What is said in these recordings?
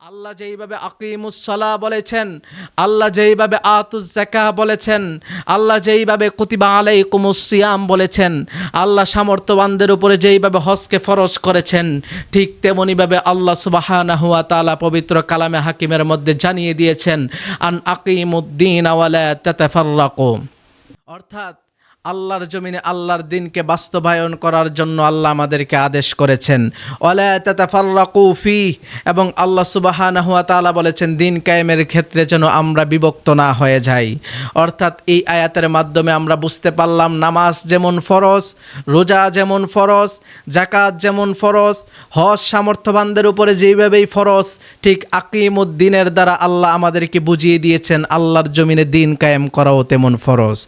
আল্লাহ যেইভাবে আকিমুসলা বলেছেন, আল্লাহ যেইভাবে আতুজাকা বলেছেন, আল্লাহ যেইভাবে কুতিবা আলাই কুমুসিয়াম বলেছেন, আল্লাহ সামর্থ্যবানদের উপরে যেইভাবে হজকে ফরজ করেছেন, ঠিক তেমনিভাবে আল্লাহ সুবাহানা তালা পবিত্র কালামে হাকিমের মধ্যে জানিয়ে দিয়েছেন, আন আকিমুদ্দিন আওয়ালা তাতাফাররাকু। অর্থাৎ আল্লাহর জমিনে আল্লাহর দিনকে বাস্তবায়ন করার জন্য আল্লাহ আমাদেরকে আদেশ করেছেন। ফি এবং আল্লাহ সুবহানাহু ওয়া তাআলা বলেছেন, দিন কায়েমের ক্ষেত্রে যেন আমরা বিভক্ত না হয়ে যাই। অর্থাৎ এই আয়াতের মাধ্যমে আমরা বুঝতে পারলাম, নামাজ যেমন ফরজ, রোজা যেমন ফরজ জাকাত যেমন ফরজ, হজ সামর্থ্যবানদের উপরে যেইভাবেই ফরজ, ঠিক আকিমুদ্দিনের দ্বারা আল্লাহ আমাদেরকে বুঝিয়ে দিয়েছেন, আল্লাহর জমিনে দিন কায়েম করাও তেমন ফরজ।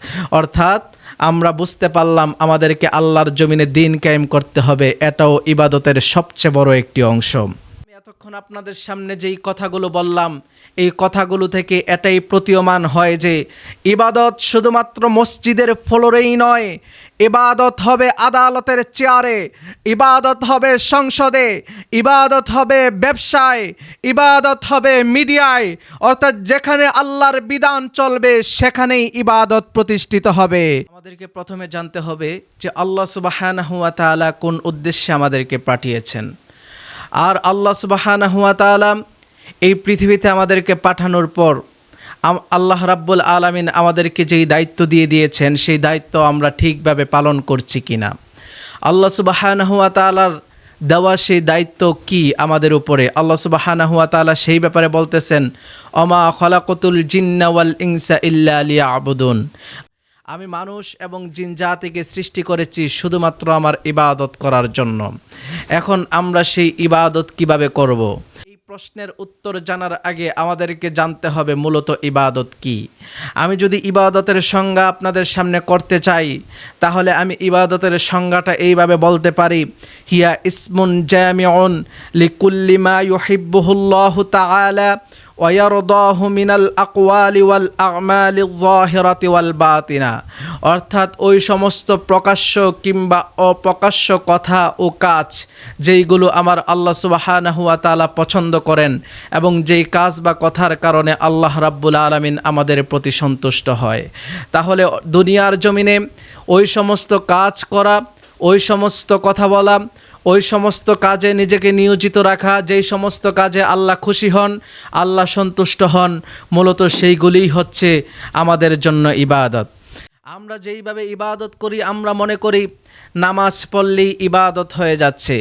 অর্থাৎ আমরা বুঝতে পারলাম আমাদেরকে আল্লাহর জমিনে দিন কায়েম করতে হবে, এটাও ইবাদতের সবচেয়ে বড় একটি অংশ। আমি এতক্ষণ আপনাদের সামনে যেই কথাগুলো বললাম এই কথাগুলো থেকে এটাই প্রতীয়মান হয় যে ইবাদত শুধুমাত্র মসজিদের ফ্লোরেই নয়, ইবাদত হবে আদালতের চেয়ারে, ইবাদত হবে সংসদে, ইবাদত হবে ব্যবসায়, ইবাদত হবে মিডিয়ায়, অর্থাৎ যেখানে আল্লাহর বিধান চলবে সেখানেই ইবাদত প্রতিষ্ঠিত হবে। আমাদেরকে প্রথমে জানতে হবে যে আল্লাহ সুবাহানাহু ওয়া তাআলা কোন উদ্দেশ্যে আমাদেরকে পাঠিয়েছেন। আর আল্লাহ সুবাহানা হুয়া তাআলা এই পৃথিবীতে আমাদেরকে পাঠানোর পর আল্লাহ রাব্বুল আলামিন আমাদেরকে যেই দায়িত্ব দিয়ে দিয়েছেন, সেই দায়িত্ব আমরা ঠিকভাবে পালন করছি কিনা। আল্লাহ সুবাহানা হুয়া তাআলার দেওয়া সেই দায়িত্ব কি আমাদের উপরে? আল্লাহ সুবাহানা হুয়া তাআলা সেই ব্যাপারে বলতেছেন অমা খলাকতুল জিন্না ওয়াল ইনসা ইল্লা আলিয়া আবুদুন আমি মানুষ এবং জিন জাতিকে সৃষ্টি করেছি শুধুমাত্র আমার ইবাদত করার জন্য। এখন আমরা সেই ইবাদত কীভাবে করব। প্রশ্নের উত্তর জানার আগে আমাদেরকে জানতে হবে মূলত ইবাদত কি। আমি যদি ইবাদতের সংজ্ঞা আপনাদের সামনে করতে চাই, তাহলে আমি ইবাদতের সংজ্ঞাটা এইভাবে বলতে পারি। হিয়া ইসমুন জামিউন লিকুল্লিমা ইউহিব্বুহুল্লাহু তাআলা ওয়ারদাহু মিনাল আকওয়ালি ওয়াল আমালি যাহিরাতি ওয়াল বাতিনা অর্থাৎ ওই সমস্ত প্রকাশ্য কিংবা অপ্রকাশ্য কথা ও কাজ যেইগুলো আমার আল্লাহ সুবহানাহু ওয়া তাআলা পছন্দ করেন এবং যেই কাজ বা কথার কারণে আল্লাহ রাব্বুল আলামিন আমাদের প্রতি সন্তুষ্ট হয়। তাহলে দুনিয়ার জমিনে ওই সমস্ত কাজ করা, ওই সমস্ত কথা বলা ওই সমস্ত কাজে নিজেকে নিয়োজিত রাখা, যেই সমস্ত কাজে আল্লাহ খুশি হন, আল্লাহ সন্তুষ্ট হন, মূলত সেইগুলিই হচ্ছে আমাদের জন্য ইবাদত। আমরা যেইভাবে ইবাদত করি, আমরা মনে করি নামাজ পড়লেই ইবাদত হয়ে যাচ্ছে।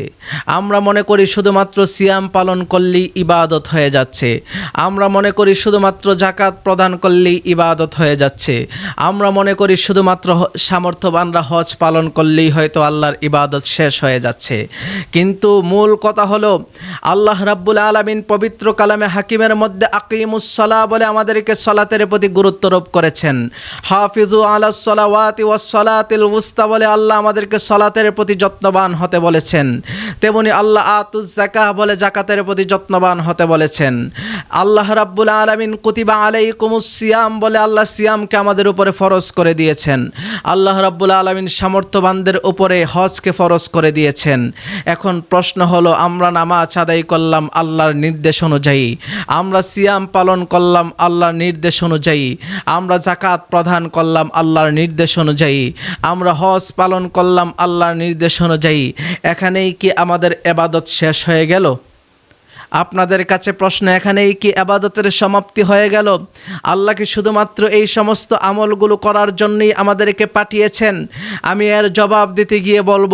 আমরা মনে করি শুধুমাত্র সিয়াম পালন করলেই ইবাদত হয়ে যাচ্ছে। আমরা মনে করি শুধুমাত্র জাকাত প্রদান করলেই ইবাদত হয়ে যাচ্ছে। আমরা মনে করি শুধুমাত্র সামর্থ্যবানরা হজ পালন করলেই হয়তো আল্লাহর ইবাদত শেষ হয়ে যাচ্ছে। কিন্তু মূল কথা হলো, আল্লাহ রাব্বুল আলামিন পবিত্র কালামে হাকিমের মধ্যে আকিমুসলা বলে আমাদেরকে সলাতের প্রতি গুরুত্বারোপ করেছেন। হাফিজু আলা সলাওয়াতি ওয়াস সলাতিল উস্তা বলে আল্লাহ আমাদেরকে সলাতের প্রতি যত্নবান হতে বলেছেন। তেমনি আল্লাহ আতুজ জাকাহ বলে জাকাতের প্রতি যত্নবান হতে বলেছেন। আল্লাহ রাব্বুল আলামিন কুতিবা আলাইকুমুস সিয়াম বলে আল্লাহ সিয়ামকে আমাদের উপরে ফরজ করে দিয়েছেন। আল্লাহ রাব্বুল আলামিন সামর্থ্যবানদের উপরে হজকে ফরজ করে দিয়েছেন। এখন প্রশ্ন হলো, আমরা নামাজ আদায় করলাম আল্লাহর নির্দেশ অনুযায়ী? আমরা সিয়াম পালন করলাম আল্লাহর নির্দেশ অনুযায়ী? আমরা জাকাত প্রদান করলাম আল্লাহর নির্দেশ অনুযায়ী? আমরা হজ পালন করলাম আল্লাহর নির্দেশ অনুযায়ী এখানেই কি আমাদের এবাদত শেষ হয়ে গেল? আপনাদের কাছে প্রশ্ন এখানেই কি আবাদতের সমাপ্তি হয়ে গেল? আল্লাহ কি শুধুমাত্র এই সমস্ত আমলগুলো করার জন্যই আমাদেরকে পাঠিয়েছেন? আমি এর জবাব দিতে গিয়ে বলব,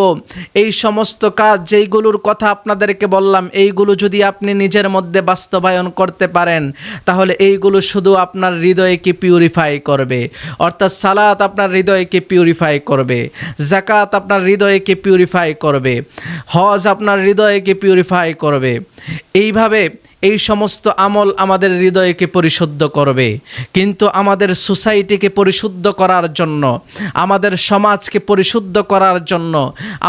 এই সমস্ত কাজ যেইগুলোর কথা আপনাদেরকে বললাম, এইগুলো যদি আপনি নিজের মধ্যে বাস্তবায়ন করতে পারেন, তাহলে এইগুলো শুধু আপনার হৃদয়কে পিউরিফাই করবে। অর্থাৎ সালাত আপনার হৃদয়কে পিউরিফাই করবে জাকাত আপনার হৃদয়কে পিউরিফাই করবে, হজ আপনার হৃদয়কে পিউরিফাই করবে। এইভাবে এই সমস্ত আমল আমাদের হৃদয়কে পরিশুদ্ধ করবে। কিন্তু আমাদের সোসাইটিকে পরিশুদ্ধ করার জন্য, আমাদের সমাজকে পরিশুদ্ধ করার জন্য,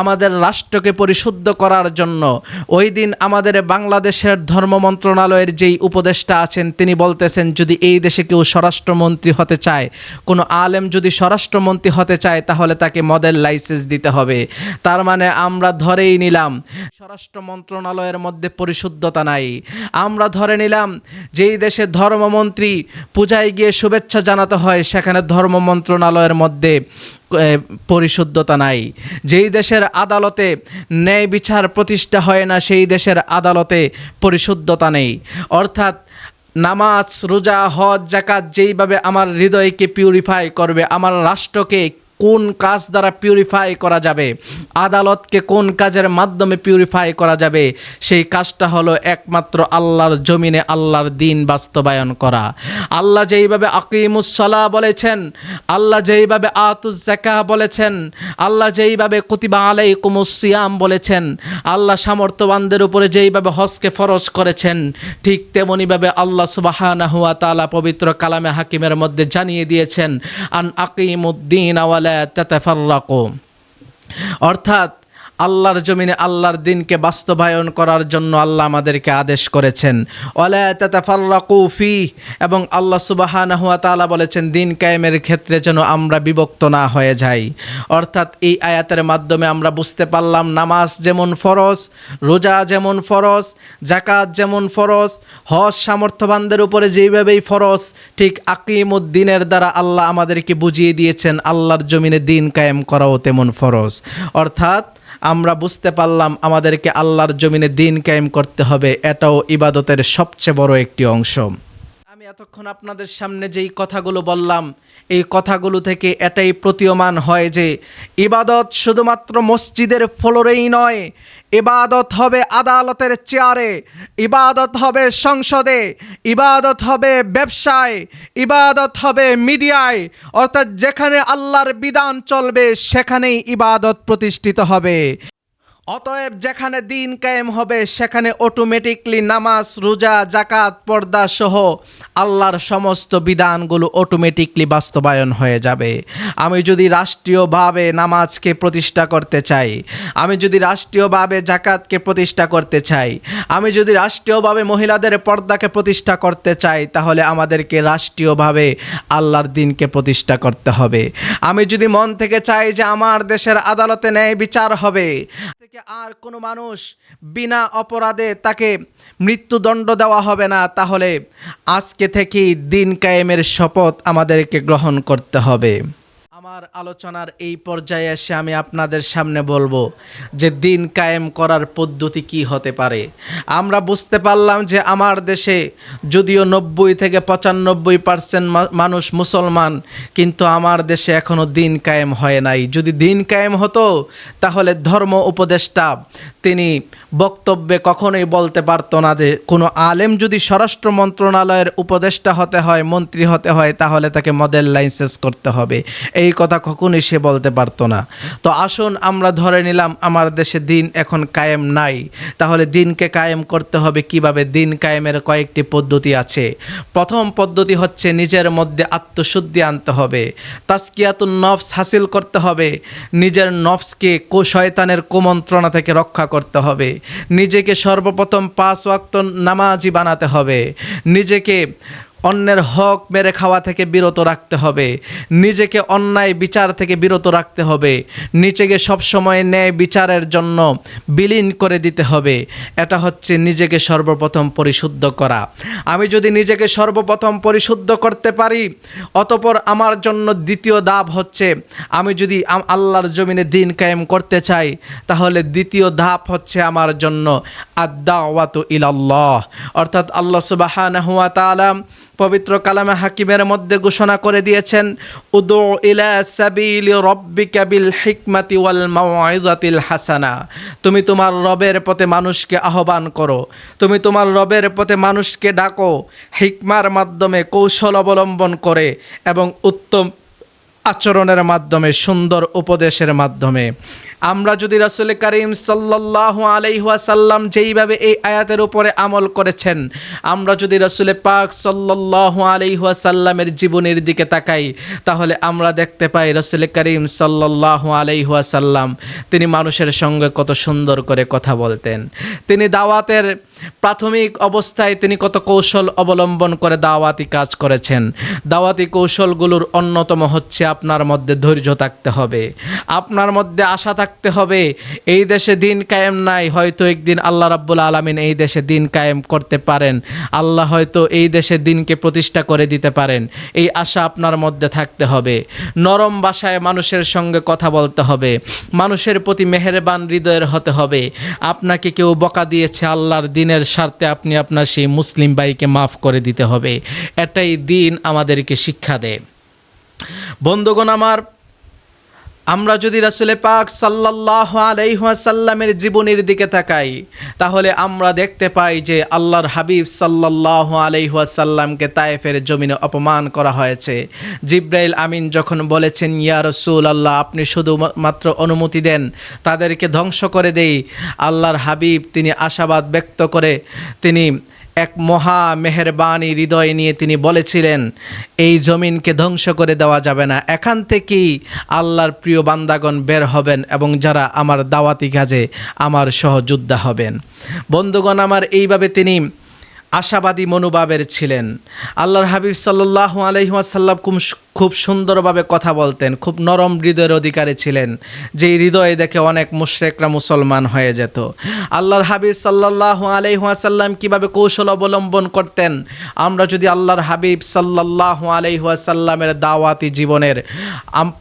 আমাদের রাষ্ট্রকে পরিশুদ্ধ করার জন্য, ওই দিন আমাদের বাংলাদেশের ধর্ম মন্ত্রণালয়ের যেই উপদেষ্টা আছেন, তিনি বলতেছেন, যদি এই দেশে কেউ স্বরাষ্ট্রমন্ত্রী হতে চায়, কোনো আলেম যদি স্বরাষ্ট্রমন্ত্রী হতে চায়, তাহলে তাকে মদের লাইসেন্স দিতে হবে। তার মানে আমরা ধরেই নিলাম, স্বরাষ্ট্র মন্ত্রণালয়ের মধ্যে পরিশুদ্ধতা নাই। আমরা ধরে নিলাম যেই দেশের ধর্মমন্ত্রী পূজায় গিয়ে শুভেচ্ছা জানাতে হয়, সেখানে ধর্ম মন্ত্রণালয়ের মধ্যে পরিশুদ্ধতা নাই। যেই দেশের আদালতে ন্যায় বিচার প্রতিষ্ঠা হয় না, সেই দেশের আদালতে পরিশুদ্ধতা নেই। অর্থাৎ নামাজ, রোজা, হজ জাকাত যেইভাবে আমার হৃদয়কে পিউরিফাই করবে, আমার রাষ্ট্রকে কোন কাজ দ্বারা পিউরিফাই করা যাবে? আদালতকে কোন কাজের মাধ্যমে পিউরিফাই করা যাবে? সেই কাজটা হলো একমাত্র আল্লাহর জমিনে আল্লাহর দিন বাস্তবায়ন করা। আল্লাহ যেইভাবে আকিমুসলা বলেছেন, আল্লাহ যেইভাবে আতুজ জাকা বলেছেন, আল্লাহ যেইভাবে কুতিবা আলাইকুমুসিয়াম বলেছেন, আল্লাহ সামর্থ্যবানদের উপরে যেইভাবে হজকে ফরজ করেছেন, ঠিক তেমনিভাবে আল্লাহ সুবাহানা হুয়া তালা পবিত্র কালামে হাকিমের মধ্যে জানিয়ে দিয়েছেন, আন আকিমুদ্দিন আওয়ালা তাতাফাররাকু অর্থাৎ আল্লাহর জমিনে আল্লাহর দিনকে বাস্তবায়ন করার জন্য আল্লাহ আমাদেরকে আদেশ করেছেন। ফি, এবং আল্লাহ সুবাহানা হুয়া তাআলা বলেছেন, দিন কায়েমের ক্ষেত্রে যেন আমরা বিভক্ত না হয়ে যাই। অর্থাৎ এই আয়াতের মাধ্যমে আমরা বুঝতে পারলাম, নামাজ যেমন ফরজ, রোজা যেমন ফরজ জাকাত যেমন ফরজ, হজ সামর্থ্যবানদের উপরে যেইভাবেই ফরজ, ঠিক আকিমুদ্দিনের দ্বারা আল্লাহ আমাদেরকে বুঝিয়ে দিয়েছেন, আল্লাহর জমিনে দিন কায়েম করাও তেমন ফরজ। অর্থাৎ আমরা বুঝতে পারলাম আমাদেরকে আল্লাহর জমিনে দিন কায়েম করতে হবে, এটাও ইবাদতের সবচেয়ে বড় একটি অংশ। আমি এতক্ষণ আপনাদের সামনে যেই কথাগুলো বললাম, এই কথাগুলো থেকে এটাই প্রতীয়মান হয় যে, ইবাদত শুধুমাত্র মসজিদের ফ্লোরেই নয়, ইবাদত হবে আদালতের চেয়ারে, ইবাদত হবে সংসদে, ইবাদত হবে ব্যবসায়, ইবাদত হবে মিডিয়ায়, অর্থাৎ যেখানে আল্লাহর বিধান চলবে সেখানেই ইবাদত প্রতিষ্ঠিত হবে। অতএব যেখানে দিন কায়েম হবে, সেখানে অটোমেটিকলি নামাজ, রোজা জাকাত পর্দা সহ আল্লাহর সমস্ত বিধানগুলো অটোমেটিকলি বাস্তবায়ন হয়ে যাবে। আমি যদি রাষ্ট্রীয়ভাবে নামাজকে প্রতিষ্ঠা করতে চাই, আমি যদি রাষ্ট্রীয়ভাবে জাকাতকে প্রতিষ্ঠা করতে চাই, আমি যদি রাষ্ট্রীয়ভাবে মহিলাদের পর্দাকে প্রতিষ্ঠা করতে চাই, তাহলে আমাদেরকে রাষ্ট্রীয়ভাবে আল্লাহর দিনকে প্রতিষ্ঠা করতে হবে। আমি যদি মন থেকে চাই যে আমার দেশের আদালতে ন্যায় বিচার হবে থেকে আর কোনো মানুষ বিনা অপরাধে তাকে মৃত্যুদণ্ড দেওয়া হবে না, তাহলে আজকে থেকেই দিন কায়েমের শপথ আমাদেরকে গ্রহণ করতে হবে। আমার আলোচনার এই পর্যায়ে এসে আমি আপনাদের সামনে বলব যে দিন কায়েম করার পদ্ধতি কি হতে পারে। আমরা বুঝতে পারলাম যে আমার দেশে যদিও নব্বই থেকে পঁচানব্বই পার্সেন্ট মানুষ মুসলমান, কিন্তু আমার দেশে এখনও দিন কায়েম হয় নাই। যদি দিন কায়েম হতো, তাহলে ধর্ম উপদেষ্টা তিনি বক্তব্যে কখনোই বলতে পারতো না যে কোনো আলেম যদি স্বরাষ্ট্র মন্ত্রণালয়ের উপদেষ্টা হতে হয়, মন্ত্রী হতে হয়, তাহলে তাকে মডেল লাইসেন্স করতে হবে। এই কথা কখনোই সে বলতে পারতো না। তো আসুন আমরা ধরে নিলাম আমার দেশে দিন এখন কায়েম নাই। তাহলে দিনকে কায়েম করতে হবে কীভাবে? দিন কায়েমের কয়েকটি পদ্ধতি আছে। প্রথম পদ্ধতি হচ্ছে নিজের মধ্যে আত্মশুদ্ধি আনতে হবে। তাস্কিয়াতুন নফস হাসিল করতে হবে। নিজের নফসকে শয়তানের কুমন্ত্রণা থেকে রক্ষা করতে হবে। নিজেকে সর্বপ্রথম পাঁচ ওয়াক্ত নামাজি বানাতে হবে। নিজেকে অন্যের হক মেরে খাওয়া থেকে বিরত রাখতে হবে। নিজেকে অন্যায় বিচার থেকে বিরত রাখতে হবে। নিজেকে সবসময় ন্যায় বিচারের জন্য বিলীন করে দিতে হবে। এটা হচ্ছে নিজেকে সর্বপ্রথম পরিশুদ্ধ করা। আমি যদি নিজেকে সর্বপ্রথম পরিশুদ্ধ করতে পারি, অতপর আমার জন্য দ্বিতীয় দাব হচ্ছে, আমি যদি আল্লাহর জমিনে দিন কায়েম করতে চাই, তাহলে দ্বিতীয় ধাপ হচ্ছে আমার জন্য আদাওয়াতু ইলাল্লাহ। অর্থাৎ আল্লাহ তাআলা পবিত্র কালামে হাকিমের মধ্যে ঘোষণা করে দিয়েছেন উদু ইলা সাবিলি রব্বিকা বিল হিকমাতি ওয়াল মাউইজাতিল হাসানা। তুমি তোমার রবের পথে মানুষকে আহ্বান করো। তুমি তোমার রবের পথে মানুষকে ডাকো, হিকমার মাধ্যমে কৌশল অবলম্বন করে এবং উত্তম আচরণের মাধ্যমে, সুন্দর উপদেশের মাধ্যমে। আমরা যদি রাসুল করিম সাল্লাহ আলাইহাসাল্লাম যেইভাবে এই আয়াতের উপরে আমল করেছেন, আমরা যদি রাসুল পাক সাল্লাহ আলাইহাসাল্লামের জীবনের দিকে তাকাই, তাহলে আমরা দেখতে পাই রাসুল করিম সাল্লাহ আলাইহাসাল্লাম তিনি মানুষের সঙ্গে কত সুন্দর করে কথা বলতেন। তিনি দাওয়াতের প্রাথমিক অবস্থায় তিনি কত কৌশল অবলম্বন করে দাওয়াতি কাজ করেছেন। দাওয়াতি কৌশলগুলোর অন্যতম হচ্ছে আপনার মধ্যে ধৈর্য থাকতে হবে। আপনার মধ্যে আশা থাকতে থাকতে হবে। এই দেশে দিন কায়েম নাই, হয়তো একদিন আল্লাহ রাব্বুল আলমিন এই দেশে দিন কায়েম করতে পারেন। আল্লাহ হয়তো এই দেশে দিনকে প্রতিষ্ঠা করে দিতে পারেন। এই আশা আপনার মধ্যে থাকতে হবে। নরম ভাষায় মানুষের সঙ্গে কথা বলতে হবে। মানুষের প্রতি মেহেরবান হৃদয়ের হতে হবে। আপনাকে কেউ বকা দিয়েছে, আল্লাহর দিনের স্বার্থে আপনি আপনার সেই মুসলিম ভাইকে মাফ করে দিতে হবে। এটাই দিন আমাদেরকে শিক্ষা দেয়। বন্ধুগণ আমার আমরা যদি রাসুলে পাক সাল্লাহ আলাইহাসাল্লামের জীবনের দিকে তাকাই, তাহলে আমরা দেখতে পাই যে আল্লাহর হাবিব সাল্লাহ আলাইহাসাল্লামকে তায়েফের জমিনে অপমান করা হয়েছে। জিব্রাইল আমিন যখন বলেছেন, ইয়া রসুল আল্লাহ আপনি শুধু মাত্র অনুমতি দেন, তাদেরকে ধ্বংস করে দেই। আল্লাহর হাবিব তিনি আশাবাদ ব্যক্ত করে তিনি এক মহা মেহরবানি হৃদয় নিয়ে তিনি বলেছিলেন, এই জমিনকে ধ্বংস করে দেওয়া যাবে না। এখান থেকেই আল্লাহর প্রিয় বান্দাগণ বের হবেন এবং যারা আমার দাওয়াতি কাজে আমার সহযোদ্ধা হবেন। বন্ধুগণ, আমার এইভাবে তিনি আশাবাদী মনোভাবের ছিলেন। আল্লাহর হাবিব সাল্লাহ আলহিহাসাল্লাম খুব সুন্দরভাবে কথা বলতেন, খুব নরম হৃদয়ের অধিকারী ছিলেন যে হৃদয়ে দেখে অনেক মুশরেকরা মুসলমান হয়ে যেত। আল্লাহর হাবিব সাল্লাহ আলহিহাসাল্লাম কীভাবে কৌশল অবলম্বন করতেন? আমরা যদি আল্লাহর হাবিব সাল্লাহ আলহিহাসাল্লামের দাওয়াতি জীবনের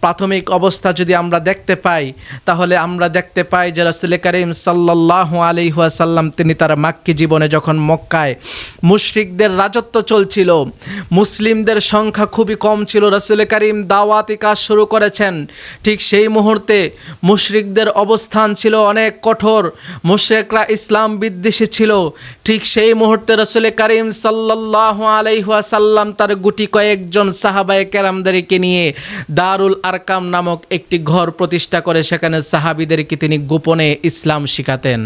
প্রাথমিক অবস্থা যদি আমরা দেখতে পাই, তাহলে আমরা দেখতে পাই যে রসুল করিম সাল্লাহ আলহিহাসাল্লাম তিনি তার মাক্কি জীবনে যখন মক্কায় মুশরিকদের রাজত্ব চলছিল, মুসলিমদের সংখ্যা খুবই কম ছিল রসুল করিম দাওয়াতি কাজ শুরু করেছেন। ঠিক সেই মুহূর্তে মুশরিকদের অবস্থান ছিল অনেক কঠোর। মুশরিকরা ইসলাম বিদ্বেষী ছিল। ঠিক সেই মুহূর্তে রসুল করিম সাল্লাহ আলাইহাসাল্লাম তার গুটি কয়েকজন সাহাবায়ে কেরামদেরকে নিয়ে দারুল আরকাম নামক একটি ঘর প্রতিষ্ঠা করে সেখানে সাহাবিদেরকে তিনি গোপনে ইসলাম শিখাতেন।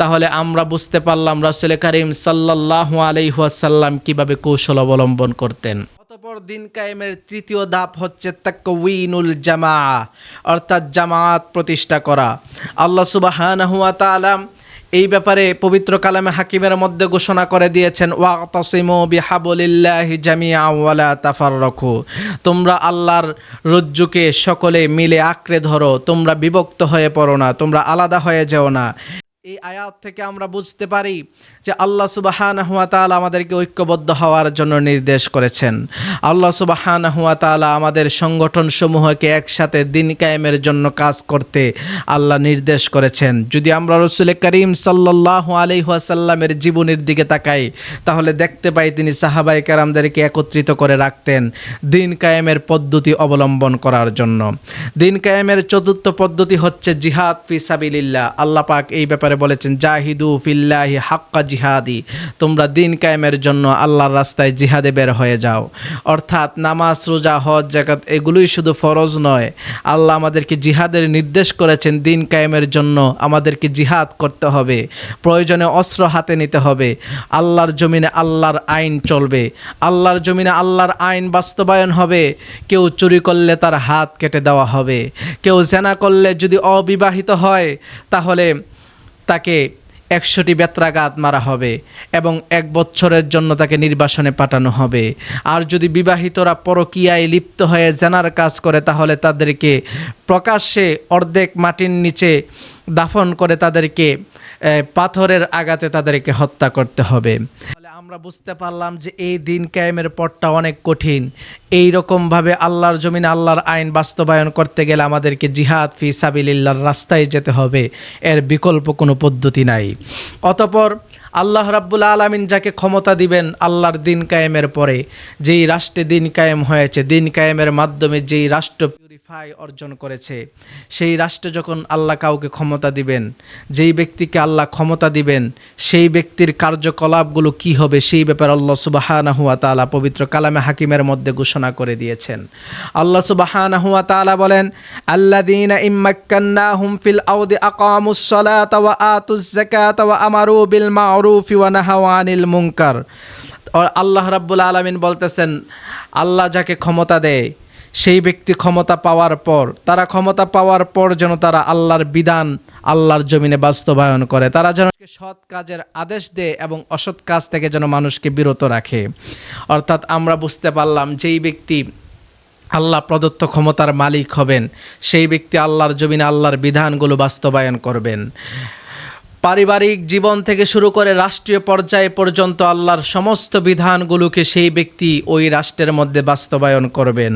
তাহলে আমরা বুঝতে পারলাম রাসুল করিম সাল্লাহ আলাইহাসাল্লাম কীভাবে কৌশল অবলম্বন করতেন। দিন কায়েমের তৃতীয় ধাপ হচ্ছে তাকউইনুল জামা অর্থাৎ জামাত প্রতিষ্ঠা করা। আল্লাহ সুবাহানাহু ওয়া তাআলা এই ব্যাপারে পবিত্র কালামে হাকিমের মধ্যে ঘোষণা করে দিয়েছেন ওয়াতসিমু বিহাবলিল্লাহি জামিআ ওয়ালা তাফাররাকু। তোমরা আল্লাহর রজ্জুকে সকলে মিলে আঁকড়ে ধরো, তোমরা বিভক্ত হয়ে পড়ো না, তোমরা আলাদা হয়ে যেও না। এই আয়াত থেকে আমরা বুঝতে পারি যে আল্লাহ সুবাহান হুয়া তালা আমাদেরকে ঐক্যবদ্ধ হওয়ার জন্য নির্দেশ করেছেন। আল্লাহ সুবাহান হুয়া তালা আমাদের সংগঠন সমূহকে একসাথে দিন কায়েমের জন্য কাজ করতে আল্লাহ নির্দেশ করেছেন। যদি আমরা রসুল করিম সাল্লাহ আলিহাসাল্লামের জীবনের দিকে তাকাই, তাহলে দেখতে পাই তিনি সাহাবাই কারামদেরকে একত্রিত করে রাখতেন দিন কায়েমের পদ্ধতি অবলম্বন করার জন্য। দিন কায়েমের চতুর্থ পদ্ধতি হচ্ছে জিহাদ ফি সাবিলিল্লাহ। আল্লাহ পাক এই ব্যাপারে বলেছেন, জাহিদু ফিল্লাহি হাক্কা জিহাদি, তোমরা দিন কায়েমের জন্য আল্লাহর রাস্তায় জিহাদে বের হয়ে যাও। অর্থাৎ নামাজ, রোজা, হজ জাকাত এগুলোই শুধু ফরজ নয়। আল্লাহ আমাদেরকে জিহাদের নির্দেশ করেছেন, দিন কায়েমের জন্য আমাদেরকে জিহাদ করতে হবে। প্রয়োজনে অস্ত্র হাতে নিতে হবে। আল্লাহর জমিনে আল্লাহর আইন চলবে। আল্লাহর জমিনে আল্লাহর আইন বাস্তবায়ন হবে। কেউ চুরি করলে তার হাত কেটে দেওয়া হবে। কেউ জেনা করলে যদি অবিবাহিত হয়, তাহলে তাকে একশোটি বেত্রাঘাত মারা হবে এবং এক বছরের জন্য তাকে নির্বাসনে পাঠানো হবে। আর যদি বিবাহিতরা পরকীয়ায় লিপ্ত হয়ে জেনার কাজ করে, তাহলে তাদেরকে প্রকাশ্যে অর্ধেক মাটির নিচে দাফন করে তাদেরকে পাথরের আগাতে তাদেরকে হত্যা করতে হবে। আমরা বুঝতে পারলাম যে এই দিন কায়েমের পথটা অনেক কঠিন। এই রকমভাবে আল্লাহর জমিন, আল্লাহর আইন বাস্তবায়ন করতে গেলে আমাদেরকে জিহাদ ফি সাবিল্লার রাস্তায় যেতে হবে। এর বিকল্প কোনো পদ্ধতি নাই। অতপর আল্লাহ রাব্বুল আলামিন যাকে ক্ষমতা দিবেন আল্লাহর দিন কায়েমের পরে, যেই রাষ্ট্রে দিন কায়েম হয়েছে, দিন কায়েমের মাধ্যমে যেই রাষ্ট্র পিউরিফাই অর্জন করেছে, সেই রাষ্ট্রে যখন আল্লাহ কাউকে ক্ষমতা দিবেন, যেই ব্যক্তিকে আল্লাহ ক্ষমতা দিবেন, সেই ব্যক্তির কার্যকলাপগুলো কি হবে সেই ব্যাপারে আল্লাহ সুবাহানা হুয়া তালা পবিত্র কালামে হাকিমের মধ্যে ঘোষণা করে দিয়েছেন। আল্লাহ সুবাহানা হুয়া তালা বলেন আল্লাদিনা ইম্মাক্কান্না হুম ফিল আউদি আকামুস সালাত ওয়া আতুজ ওয়া আমারু বিল মা'রুফি আনিল মুনকার। আর আল্লাহ রাব্বুল আলামিন বলতেছেন, আল্লাহ যাকে ক্ষমতা দেয়, সেই ব্যক্তি ক্ষমতা পাওয়ার পর, তারা ক্ষমতা পাওয়ার পর যেন তারা আল্লাহর বিধান আল্লাহর জমিনে বাস্তবায়ন করে। তারা যেন সৎ কাজের আদেশ দেয় এবং অসৎ কাজ থেকে যেন মানুষকে বিরত রাখে। অর্থাৎ আমরা বুঝতে পারলাম, যেই ব্যক্তি আল্লাহ প্রদত্ত ক্ষমতার মালিক হবেন, সেই ব্যক্তি আল্লাহর জমিনে আল্লাহর বিধানগুলো বাস্তবায়ন করবেন। পারিবারিক জীবন থেকে শুরু করে রাষ্ট্রীয় পর্যায়ে পর্যন্ত আল্লাহর সমস্ত বিধানগুলোকে সেই ব্যক্তি ওই রাষ্ট্রের মধ্যে বাস্তবায়ন করবেন।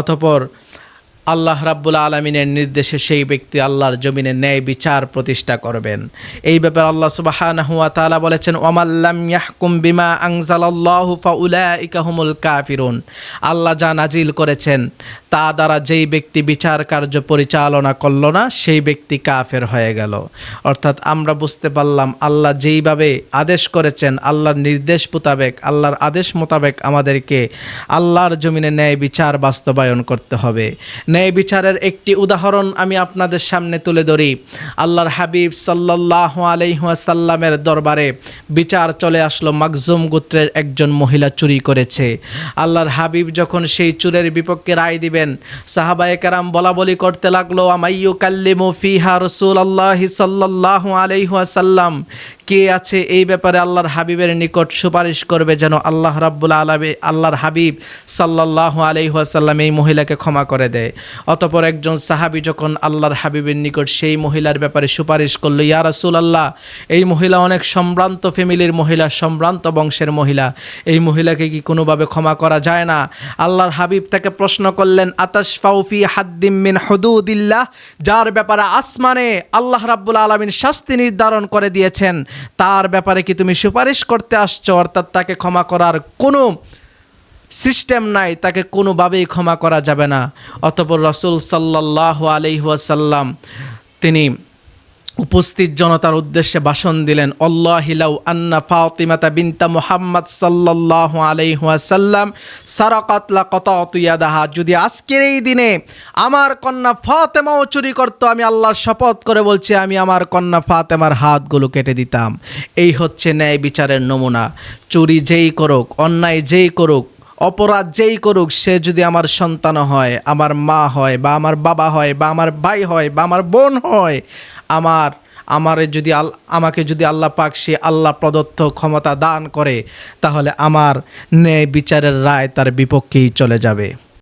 অতপর আল্লাহ রাব্বুল আলমিনের নির্দেশে সেই ব্যক্তি আল্লাহর জমিনে ন্যায় বিচার প্রতিষ্ঠা করবেন। এই ব্যাপারে আল্লাহ সুবাহানাহু ওয়া তাআলা বলেছেন ওয়ামাল্লাম ইয়াহকুম বিমা আনজালাল্লাহু ফাউলাইকা হুমুল কাফিরুন। আল্লাহ যা নাজিল করেছেন তা দ্বারা যেই ব্যক্তি বিচার কার্য পরিচালনা করল না, সেই ব্যক্তি কাফের হয়ে গেল। অর্থাৎ আমরা বুঝতে পারলাম, আল্লাহ যেইভাবে আদেশ করেছেন, আল্লাহর নির্দেশ মোতাবেক, আল্লাহর আদেশ মোতাবেক আমাদেরকে আল্লাহর জমিনে ন্যায় বিচার বাস্তবায়ন করতে হবে। ন্যায় বিচারের একটি উদাহরণ আমি আপনাদের সামনে তুলে ধরি। আল্লাহর হাবিব সাল্লাহ আলহাসাল্লামের দরবারে বিচার চলে আসলো, মাকজুম গোত্রের একজন মহিলা চুরি করেছে। আল্লাহর হাবিব যখন সেই চুরের বিপক্ষে রায় দিবেন সাহাবায়ে কারাম বলা বলি করতে লাগল আমাইয়ু কাল্লিমু ফিহা রসুল আল্লাহ সাল্লাহ আলহাসাল্লাম কে আছে এই ব্যাপারে আল্লাহর হাবিবের নিকট সুপারিশ করবে যেন আল্লাহ রাব্বুল আলমী আল্লাহর হাবিব সাল্লাহ আলহাসাল্লাম এই মহিলাকে ক্ষমা করে দেয়। অতপর একজন সাহাবি যখন আল্লাহর হাবিবের নিকট সেই মহিলার ব্যাপারে সুপারিশ করল, ইয়া রাসুল আল্লাহ এই মহিলা অনেক সম্ভ্রান্ত ফ্যামিলির মহিলা, সম্ভ্রান্ত বংশের মহিলা। এই মহিলাকে কি কোনোভাবে ক্ষমা করা যায় না? আল্লাহর হাবিব তাকে প্রশ্ন করলেন আতাশ ফাউফি হাদ্দিম মিন হুদুদিল্লাহ? যার ব্যাপারে আসমানে আল্লাহ রাব্বুল আলমিন শাস্তি নির্ধারণ করে দিয়েছেন। তার ব্যাপারে কি তুমি সুপারিশ করতে আসছো? অর্থাৎ তাকে ক্ষমা করার কোনো সিস্টেম নাই, তাকে কোনোভাবেই ক্ষমা করা যাবে না। অতপর রসুল সাল্লাহ আলহাসাল্লাম তিনি উপস্থিত জনতার উদ্দেশ্যে ভাষণ দিলেন অল্লাহিলাউ আন্না ফাতিমাতা বিনতা মুহাম্মদ সাল্লাহ আলাইহাসাল্লাম সারাকাতলা কত অতুয়াদাহা যদি আজকের এই দিনে আমার কন্যা ফাতেমাও চুরি করতো, আমি আল্লাহর শপথ করে বলছি, আমি আমার কন্যা ফাতেমার হাতগুলো কেটে দিতাম। এই হচ্ছে ন্যায় বিচারের নমুনা। চুরি যেই করুক, অন্যায় যেই করুক, অপরাধ যেই করুক, সে যদি আমার সন্তান হয়, আমার মা হয়, বা আমার বাবা হয়, বা আমার ভাই হয়, বা আমার বোন হয় আমার, আমারে যদি আল, আমাকে যদি আল্লাহ পাক সে আল্লাহ প্রদত্ত ক্ষমতা দান করে, তাহলে আমার ন্যায় বিচারের রায় তার বিপক্ষেই চলে যাবে।